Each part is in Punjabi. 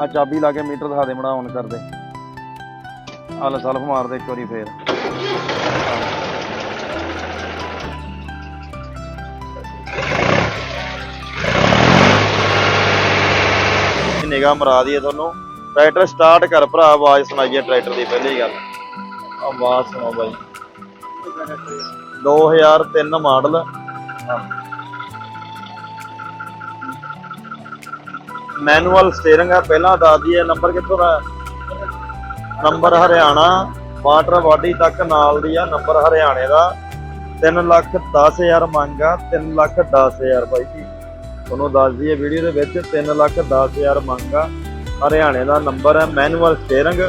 ਆ ਚਾਬੀ ਲਾ ਕੇ ਮੀਟਰ ਦਿਖਾ ਦੇ ਮੜਾ ਔਨ ਕਰ ਦੇ। ਆ ਲੈ ਸਲਫ ਮਾਰ ਦੇ ਇੱਕ ਵਾਰੀ ਫੇਰ। ਨਿਗਾਹ ਮਰਾ ਦਈਏ ਤੁਹਾਨੂੰ। ਟਰੈਕਟਰ ਸਟਾਰਟ ਕਰ ਭਰਾ, ਆਵਾਜ਼ ਸੁਣਾਈਏ ਟਰੈਕਟਰ ਦੀ ਪਹਿਲੀ ਗੱਲ। ਆਵਾਜ਼ ਸੁਣਾਓ ਬਾਈ। 2003 ਮਾਡਲ ਮੈਨੂਅਲ ਸਟੀਅਰਿੰਗ ਆ ਪਹਿਲਾਂ ਦੱਸ ਦਈਏ, ਨੰਬਰ ਕਿੱਥੋਂ ਦਾ ਨੰਬਰ ਹਰਿਆਣਾ ਵਾਟਰ ਬਾਡੀ ਤੱਕ ਨਾਲ ਦੀ ਆ, ਨੰਬਰ ਹਰਿਆਣੇ ਦਾ। 3 ਲੱਖ 10000 ਮੰਗ ਆ 3 ਲੱਖ 10000 ਬਾਈ ਜੀ। ਤੁਹਾਨੂੰ ਦੱਸ ਦਈਏ, ਵੀਡੀਓ ਦੇ ਵਿੱਚ 3 ਲੱਖ 10000 ਮੰਗ ਆ। ਹਰਿਆਣੇ ਦਾ ਨੰਬਰ ਹੈ ਮੈਨੂਅਲ ਸਟੀਅਰਿੰਗ।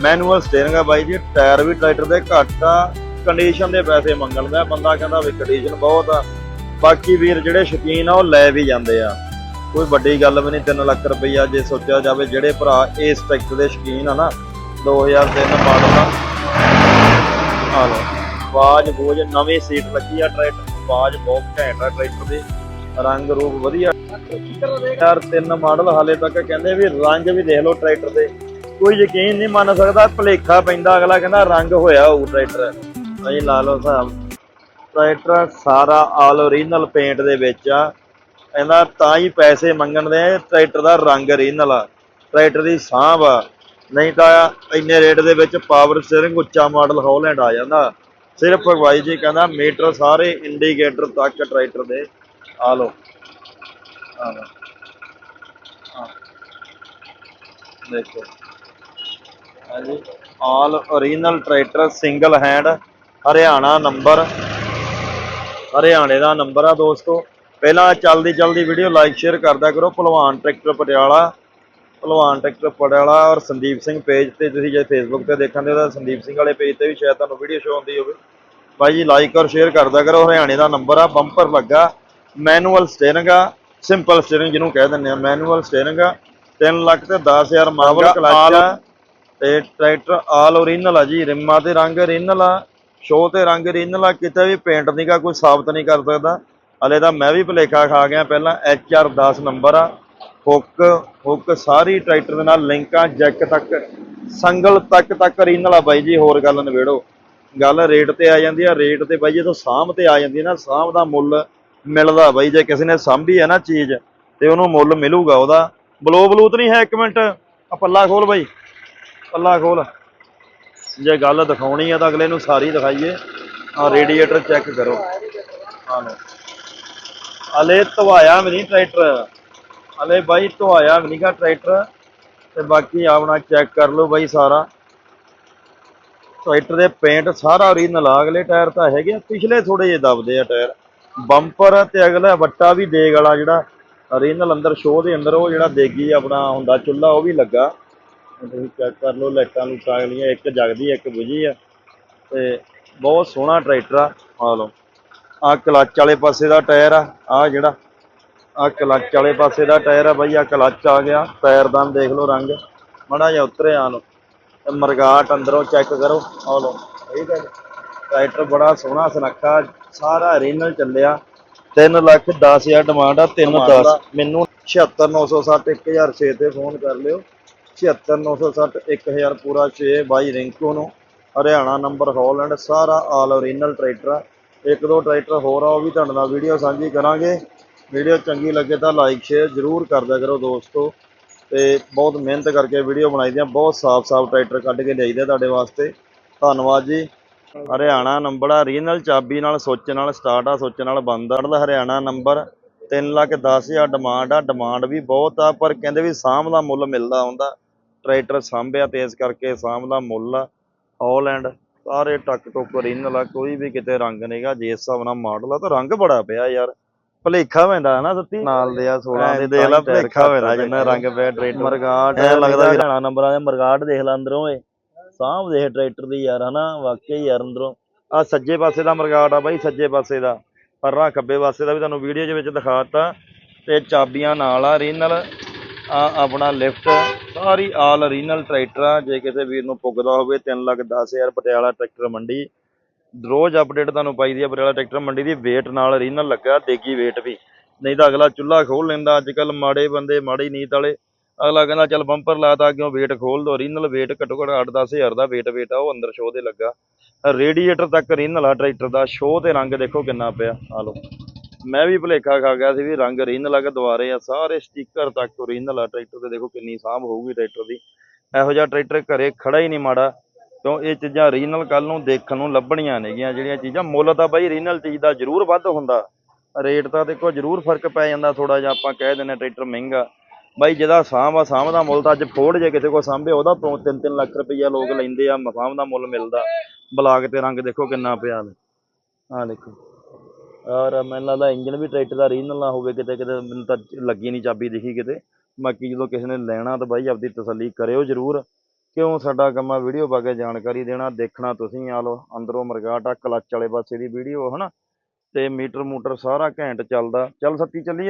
ਮੈਨੂਅਲ ਸਟੀਅਰਿੰਗ ਆ ਬਾਈ ਜੀ, ਟਾਇਰ ਵੀ ਟਰੈਕਟਰ ਦੇ ਘੱਟ ਆ। ਕੰਡੀਸ਼ਨ ਦੇ ਪੈਸੇ ਮੰਗਣ ਦਾ, ਬੰਦਾ ਕਹਿੰਦਾ ਵੀ ਕੰਡੀਸ਼ਨ ਬਹੁਤ ਆ। ਬਾਕੀ ਵੀਰ ਜਿਹੜੇ ਸ਼ੌਕੀਨ ਆ, ਉਹ ਲੈ ਵੀ ਜਾਂਦੇ ਆ। ਕੋਈ ਵੱਡੀ ਗੱਲ ਵੀ ਨਹੀਂ 3 ਲੱਖ ਰੁਪਈਆ ਜੇ ਸੋਚਿਆ ਜਾਵੇ ਜਿਹੜੇ ਭਰਾ ਇਸ ਟਰੈਕਟਰ ਦੇ ਸ਼ੌਕੀਨ ਆ ਨਾ 2003 ਮਾਡਲ ਦਾ। ਆ ਲਓ ਆਵਾਜ਼ ਬੋਝ ਨਵੀਂ ਸੀਟ ਲੱਗੀ ਆ ਟਰੈਕਟਰ ਨੂੰ, ਆਵਾਜ਼ ਬਹੁਤ ਘੈਂਟ ਆ ਟਰੈਕਟਰ ਦੀ ਰੰਗ ਰੂਪ ਵਧੀਆ। ਯਾਰ ਤਿੰਨ ਮਾਡਲ ਹਾਲੇ ਤੱਕ ਕਹਿੰਦੇ ਵੀ ਰੰਗ ਵੀ ਦੇਖ ਲਓ ਟਰੈਕਟਰ ਦੇ। ਕੋਈ ਯਕੀਨ ਨਹੀਂ ਮੰਨ ਸਕਦਾ ਭਲੇਖਾ ਪੈਂਦਾ ਅਗਲਾ ਕਹਿੰਦਾ ਰੰਗ ਹੋਇਆ ਹੋਊ ਟਰੈਕਟਰ। ਅਸੀਂ ਲਾ ਲਓ ਸਾਹਿਬ ਟਰੈਕਟਰ ਸਾਰਾ ਆਲ ਓਰੀਜਨਲ ਪੇਂਟ ਦੇ ਵਿੱਚ ਆ। ਕਹਿੰਦਾ ਤਾਂ ਹੀ ਪੈਸੇ ਮੰਗਣ ਦੇ ਟਰੈਕਟਰ ਦਾ ਰੰਗ ਓਰੀਜਨਲ ਆ, ਟਰੈਕਟਰ ਦੀ ਸਾਂਭ ਆ। ਨਹੀਂ ਤਾਂ ਇੰਨੇ ਰੇਟ ਦੇ ਵਿੱਚ ਪਾਵਰ ਸਟੀਅਰਿੰਗ ਉੱਚਾ ਮਾਡਲ ਹੌਲੈਂਡ ਆ ਜਾਂਦਾ। ਸਿਰਫ ਬਾਈ ਜੀ ਕਹਿੰਦਾ ਮੀਟਰ ਸਾਰੇ ਇੰਡੀਕੇਟਰ ਤੱਕ ਟਰੈਕਟਰ ਦੇ। ਆ ਲਓ। ਆ ਦੇਖੋ। ਹਾਂਜੀ। All original tractor single hand Haryana number ਹਰਿਆਣੇ ਦਾ ਨੰਬਰ ਆ ਦੋਸਤੋ। ਪਹਿਲਾਂ ਚੱਲਦੀ ਚੱਲਦੀ ਵੀਡੀਓ ਲਾਈਕ ਸ਼ੇਅਰ ਕਰਦਾ ਕਰੋ। ਭਲਵਾਨ ਟਰੈਕਟਰ ਪਟਿਆਲਾ ਭਲਵਾਨ ਟਰੈਕਟਰ ਪਟਿਆਲਾ ਔਰ ਸੰਦੀਪ ਸਿੰਘ ਪੇਜ ਤੇ ਤੁਸੀਂ ਜੇ ਫੇਸਬੁੱਕ ਤੇ ਦੇਖਣਦੇ ਹੋ ਤਾਂ ਸੰਦੀਪ ਸਿੰਘ ਵਾਲੇ ਪੇਜ ਤੇ ਵੀ ਸ਼ਾਇਦ ਤੁਹਾਨੂੰ ਵੀਡੀਓ ਸ਼ੋ ਆਉਂਦੀ ਹੋਵੇ। ਬਾਈ ਜੀ ਲਾਈਕ ਔਰ ਸ਼ੇਅਰ ਕਰਦਾ ਕਰੋ। ਹਰਿਆਣੇ ਦਾ ਨੰਬਰ ਆ ਬੰਪਰ ਲੱਗਾ ਮੈਨੂਅਲ ਸਟੀਅਰਿੰਗ ਆ ਸਿੰਪਲ ਸਟੀਅਰਿੰਗ ਜਿਹਨੂੰ ਕਹਿ ਦਿੰਦੇ ਆ ਮੈਨੂਅਲ ਸਟੀਅਰਿੰਗ ਆ। 3 ਲੱਖ ਤੇ 10000 ਮਾਡਲ ਕਲਚ ਆ। ਤੇ ਟਰੈਕਟਰ ਆਲ ਓਰੀਜਨਲ ਆ ਜੀ ਰਿਮਾਂ ਤੇ ਰੰਗ ਓਰੀਜਨਲ ਆ ਸ਼ੋ ਤੇ ਰੰਗ ਓਰੀਜਨਲ ਆ ਕਿਤੇ ਵੀ ਪੇਂਟ ਨਹੀਂਗਾ ਕੋਈ ਸਾਬਤ ਨਹੀਂ ਕਰ ਸਕਦਾ। ਹਲੇ ਤਾਂ ਮੈਂ ਵੀ ਭੁਲੇਖਾ ਖਾ ਗਿਆ, ਪਹਿਲਾਂ HR 10 ਨੰਬਰ ਆ। ਹੁੱਕ ਹੁੱਕ ਸਾਰੀ ਟਰੈਕਟਰ ਦੇ ਨਾਲ ਲਿੰਕਾਂ, ਜੈਕ ਤੱਕ, ਸੰਗਲ ਤੱਕ ਤੱਕ ਓਰੀਜਨਲ ਆ ਬਾਈ ਜੀ, ਹੋਰ ਗੱਲ ਨਵੇੜੋ ਗੱਲ ਰੇਟ ਤੇ ਆ ਜਾਂਦੀ ਆ, ਰੇਟ ਤੇ ਬਾਈ ਜਦੋਂ ਸਾਂਭ ਤੇ ਆ ਜਾਂਦੀ ਨਾ, ਸਾਂਭ ਦਾ ਮੁੱਲ ਮਿਲਦਾ ਬਾਈ ਜੇ ਕਿਸੇ ਨੇ ਸਾਂਭੀ ਹੈ ਨਾ ਚੀਜ਼, ਤੇ ਉਹਨੂੰ ਮੁੱਲ ਮਿਲੂਗਾ ਉਹਦਾ। ਬਲੋ ਬਲੂਤ ਨਹੀਂ ਹੈ ਇੱਕ ਮਿੰਟ ਆ ਪੱਲਾ ਖੋਲ ਬਾਈ, ਪੱਲਾ ਖੋਲ। ਜੇ ਗੱਲ ਦਿਖਾਉਣੀ ਆ ਤਾਂ ਅਗਲੇ ਨੂੰ ਸਾਰੀ ਦਿਖਾਈਏ। ਆ ਰੇਡੀਏਟਰ ਚੈੱਕ ਕਰੋ। ਆ ਲਓ। ਹਲੇ ਧਵਾਇਆ ਵੀ ਨਹੀਂ ਟਰੈਕਟਰ ਹਲੇ ਬਾਈ ਧਵਾਇਆ ਵੀ ਨਹੀਂਗਾ ਟਰੈਕਟਰ ਤੇ ਬਾਕੀ ਆਪਣਾ ਚੈੱਕ ਕਰ ਲਓ ਬਾਈ ਸਾਰਾ। ਟਰੈਕਟਰ ਦੇ ਪੇਂਟ ਸਾਰਾ ਓਰੀਜਨਲ ਆ ਅਗਲੇ ਟਾਇਰ ਤਾਂ ਹੈਗੇ ਆ। ਪਿਛਲੇ ਥੋੜੇ ਜਿਹੇ ਦਬਦੇ ਆ ਟਾਇਰ ਬੰਪਰ ਤੇ ਅਗਲਾ ਵੱਟਾ ਵੀ ਦੇਗ ਵਾਲਾ ਜਿਹੜਾ ਓਰੀਜਨਲ ਅੰਦਰ ਸ਼ੋਅ ਦੇ ਅੰਦਰ, ਉਹ ਜਿਹੜਾ ਦੇਗੀ ਆਪਣਾ ਹੁੰਦਾ ਚੁੱਲਾ ਉਹ ਵੀ ਲੱਗਾ। ਤੁਸੀਂ ਚੈੱਕ ਕਰ ਲਓ, ਲਾਈਟਾਂ ਨੂੰ ਅਗਲੀਆਂ ਇੱਕ ਜਗਦੀ, ਇੱਕ ਬੁਝੀ ਆ। ਤੇ ਬਹੁਤ ਸੋਹਣਾ ਟਰੈਕਟਰ ਆ। ਆ ਲਓ। ਆ ਕਲੱਚ ਵਾਲੇ ਪਾਸੇ ਦਾ ਟਾਇਰ ਆ ਆ ਜਿਹੜਾ ਆ ਕਲੱਚ ਵਾਲੇ ਪਾਸੇ ਦਾ ਟਾਇਰ ਆ ਬਾਈ ਆ ਕਲੱਚ ਆ ਗਿਆ ਪੈਰਦਾਨ ਦੇਖ ਲਓ ਰੰਗ ਮੜਾ ਜਿਹਾ ਉਤਰੇ ਆ ਤੇ ਮਰਗਾਟ ਅੰਦਰੋਂ ਚੈੱਕ ਕਰੋ ਆ ਲਓ ਠੀਕ ਹੈ ਜੀ। ਟਰੈਕਟਰ ਬੜਾ ਸੋਹਣਾ ਸੁਨੱਖਾ ਸਾਰਾ ਓਰੀਜਨਲ ਚੱਲਿਆ 3 ਲੱਖ 10000 ਡਿਮਾਂਡ ਆ 3 10 ਮੈਨੂੰ 76960 1006 ਤੇ ਫੋਨ ਕਰ ਲਿਓ 76960 1000 ਪੂਰਾ 6 ਬਾਈ ਰਿੰਕੂ ਨੂੰ ਹਰਿਆਣਾ ਨੰਬਰ ਹੌਲੈਂਡ ਸਾਰਾ ਆਲ ਓਰੀਜਨਲ ਟਰੈਕਟਰ ਆ ਇੱਕ ਦੋ ਟਰੈਕਟਰ ਹੋਰ ਆ, ਉਹ ਵੀ ਤੁਹਾਡੇ ਨਾਲ ਵੀਡੀਓ ਸਾਂਝੀ ਕਰਾਂਗੇ। ਵੀਡੀਓ ਚੰਗੀ ਲੱਗੇ ਤਾਂ ਲਾਈਕ ਸ਼ੇਅਰ ਜ਼ਰੂਰ ਕਰਦਿਆ ਕਰੋ ਦੋਸਤੋ। ਤੇ ਬਹੁਤ ਮਿਹਨਤ ਕਰਕੇ ਵੀਡੀਓ ਬਣਾਈ ਦੀਆਂ, ਬਹੁਤ ਸਾਫ਼-ਸਾਫ਼ ਟਰੈਕਟਰ ਕੱਢ ਕੇ ਲਿਆਈਦੇ ਤੁਹਾਡੇ ਵਾਸਤੇ। ਧੰਨਵਾਦ ਜੀ। ਹਰਿਆਣਾ ਨੰਬਰ ਆ ਰੀਜਨਲ ਚਾਬੀ ਨਾਲ, ਸੁੱਚ ਨਾਲ ਸਟਾਰਟ ਆ, ਸੁੱਚ ਨਾਲ ਬੰਦ ਆ। ਇਹਦਾ ਹਰਿਆਣਾ ਨੰਬਰ 3 ਲੱਖ 10000 ਡਿਮਾਂਡ ਆ ਡਿਮਾਂਡ ਵੀ ਬਹੁਤ ਆ, ਪਰ ਕਹਿੰਦੇ ਵੀ ਸਾਂਭ ਦਾ ਮੁੱਲ ਮਿਲਦਾ ਹੁੰਦਾ। ਟਰੈਕਟਰ ਸਾਂਭਿਆ ਤੇ ਇਸ ਕਰਕੇ ਸਾਂਭ ਦਾ ਮੁੱਲ ਆ। ਹੌਲੈਂਡ ਸਾਰੇ ਟੱਕ ਟੁੱਕ ਓਰੀਜਨਲ ਆ ਕੋਈ ਵੀ ਕਿਤੇ ਰੰਗ ਨਹੀਂਗਾ ਜੇ ਇਸ ਹਿਸਾਬ ਨਾਲ ਮਾਡਲ ਆ ਤਾਂ ਰੰਗ ਬੜਾ ਪਿਆ ਯਾਰ। ਭਲੇਖਾ ਪੈਂਦਾ ਨਾ ਸੱਤੀ ਨਾਲ ਦੇ ਆ 16 ਦੇ ਦੇਖ ਲਾ ਭਲੇਖਾ ਪੈਂਦਾ ਜਿੰਨਾ ਰੰਗ ਪਿਆ ਟਰੈਕਟਰ ਮਰਗਾਟ ਐ ਲੱਗਦਾ ਹਰਿਆਣਾ ਨੰਬਰਾਂ ਦੇ ਮਰਗਾਟ ਦੇਖ ਲੈ ਅੰਦਰੋਂ ਏ ਸਾਂਭ ਦੇਖ ਟਰੈਕਟਰ ਦੀ ਯਾਰ ਹਨਾ? ਵਾਕਈ ਯਾਰ ਅੰਦਰੋਂ। ਆ ਸੱਜੇ ਪਾਸੇ ਦਾ ਮਰਗਾਟ ਆ ਬਾਈ ਸੱਜੇ ਪਾਸੇ ਦਾ। ਪਰਰਾ ਖੱਬੇ ਪਾਸੇ ਦਾ ਵੀ ਤੁਹਾਨੂੰ ਵੀਡੀਓ ਦੇ ਵਿੱਚ ਦਿਖਾਤਾ ਤੇ ਚਾਬੀਆਂ ਨਾਲ ਆ ਰੀਨਲ ਆ ਆਪਣਾ ਲਿਫਟ ਸਾਰੀ ਆਲ ਰੀਨਲ ਟਰੈਕਟਰ ਆ, ਜੇ ਕਿਸੇ ਵੀਰ ਨੂੰ ਪੁੱਗਦਾ ਹੋਵੇ 3 ਲੱਖ 10000 ਪਟਿਆਲਾ ਟਰੈਕਟਰ ਮੰਡੀ। ਰੋਜ਼ ਅਪਡੇਟ ਤੁਹਾਨੂੰ ਪਾਈ ਦੀ ਆ, ਪਟਿਆਲਾ ਟਰੈਕਟਰ ਮੰਡੀ ਦੀ ਵੇਟ ਨਾਲ ਰੀਨਲ ਲੱਗਾ, ਦੇਗੀ ਵੇਟ ਵੀ। ਨਹੀਂ ਤਾਂ ਅਗਲਾ ਚੁੱਲ੍ਹਾ ਖੋਲ ਲੈਂਦਾ ਅੱਜ ਕੱਲ ਮਾੜੇ ਬੰਦੇ, ਮਾੜੀ ਨੀਤ ਵਾਲੇ। ਅਗਲਾ ਕਹਿੰਦਾ, ਚੱਲ ਬੰਪਰ ਲਾਤਾ ਅੱਗੇ weight ਖੋਲ ਦੋ। ਓਰੀਜਨਲ weight ਘੱਟੋ ਘੱਟ 8-10 ਹਜ਼ਾਰ ਦਾ weight weight ਆ, ਉਹ ਅੰਦਰ ਸ਼ੋਅ ਦੇ ਲੱਗਾ। ਰੇਡੀਏਟਰ ਤੱਕ ਰੀਨਲ ਆ ਟਰੈਕਟਰ ਦਾ ਸ਼ੋਅ ਤੇ ਰੰਗ ਦੇਖੋ ਕਿੰਨਾ ਪਿਆ। ਆ ਲਓ। ਮੈਂ ਵੀ ਭੁਲੇਖਾ ਖਾ ਗਿਆ ਸੀ ਵੀ ਰੰਗ ਰੀਨਲ ਆ ਕੇ ਦੁਆਰੇ ਆ, ਸਾਰੇ ਸਟicker ਤੱਕ ਓਰੀਜਨਲ ਆ ਟਰੈਕਟਰ ਤੇ, ਦੇਖੋ ਕਿੰਨੀ ਸਾਂਭ ਹੋਊਗੀ ਟਰੈਕਟਰ ਦੀ। ਇਹੋ ਜਿਹਾ ਟਰੈਕਟਰ ਘਰੇ ਖੜਾ ਹੀ ਨਹੀਂ ਮਾੜਾ, ਕਿਉਂ ਇਹ ਚੀਜ਼ਾਂ ਰੀਨਲ ਕੱਲ ਨੂੰ ਦੇਖਣ ਨੂੰ ਲੱਭਣੀਆਂ ਨੇਗੀਆਂ, ਜਿਹੜੀਆਂ ਚੀਜ਼ਾਂ ਮੁੱਲ ਤਾਂ ਬਾਈ ਰੀਨਲ ਚੀਜ਼ ਦਾ ਜ਼ਰੂਰ ਵੱਧ ਹੁੰਦਾ। ਰੇਟ ਤਾਂ ਦੇਖੋ ਜ਼ਰੂਰ ਫ਼ਰਕ ਪੈ ਜਾਂਦਾ ਥੋੜਾ ਜਿਹਾ, ਆਪਾਂ ਕਹਿ ਦਿੰਦੇ ਟਰੈਕਟਰ ਮਹਿੰਗਾ। ਬਾਈ ਜਿਹਦਾ ਸਾਂਭ ਆ, ਸਾਂਭ ਦਾ ਮੁੱਲ ਤਾਂ ਅੱਜ ਫੋੜ ਜੇ ਕਿਸੇ ਕੋ ਸਾਂਭੇ, ਉਹਦਾ 3-3 ਲੱਖ ਰੁਪਈਆ ਲੋਕ ਲੈਂਦੇ ਆ, ਸਾਂਭ ਦਾ ਮੁੱਲ ਮਿਲਦਾ। ਬਲਾਕ ਤੇ ਰੰਗ ਦੇਖੋ ਕਿੰਨਾ ਪਿਆ ਆ ਦੇਖੋ। ਔਰ ਮੈਨੂੰ ਲੱਗਦਾ ਇੰਜਨ ਵੀ ਟਰੈਕਟਰ ਦਾ ਰੀਜਨਲ ਨਾ ਹੋਵੇ ਕਿਤੇ ਕਿਤੇ ਮੈਨੂੰ ਤਾਂ ਲੱਗੀ ਨਹੀਂ ਚਾਬੀ ਦਿਖੀ ਕਿਤੇ। ਬਾਕੀ ਜਦੋਂ ਕਿਸੇ ਨੇ ਲੈਣਾ ਤਾਂ ਬਾਈ ਆਪਦੀ ਤਸੱਲੀ ਕਰਿਓ ਜ਼ਰੂਰ। ਕਿਉਂ ਸਾਡਾ ਕੰਮ ਆ ਵੀਡੀਓ ਪਾ ਕੇ ਜਾਣਕਾਰੀ ਦੇਣਾ, ਦੇਖਣਾ ਤੁਸੀਂ ਆ ਲਓ, ਅੰਦਰੋਂ ਮਰਗਾਟ ਆ, ਕਲੱਚ ਵਾਲੇ ਪਾਸੇ ਦੀ ਵੀਡੀਓ, ਹਨਾ? ਤੇ ਮੀਟਰ ਮੂਟਰ ਸਾਰਾ ਘੈਂਟ ਚੱਲਦਾ। ਚੱਲ ਸੱਤੀ ਚੱਲੀਏ।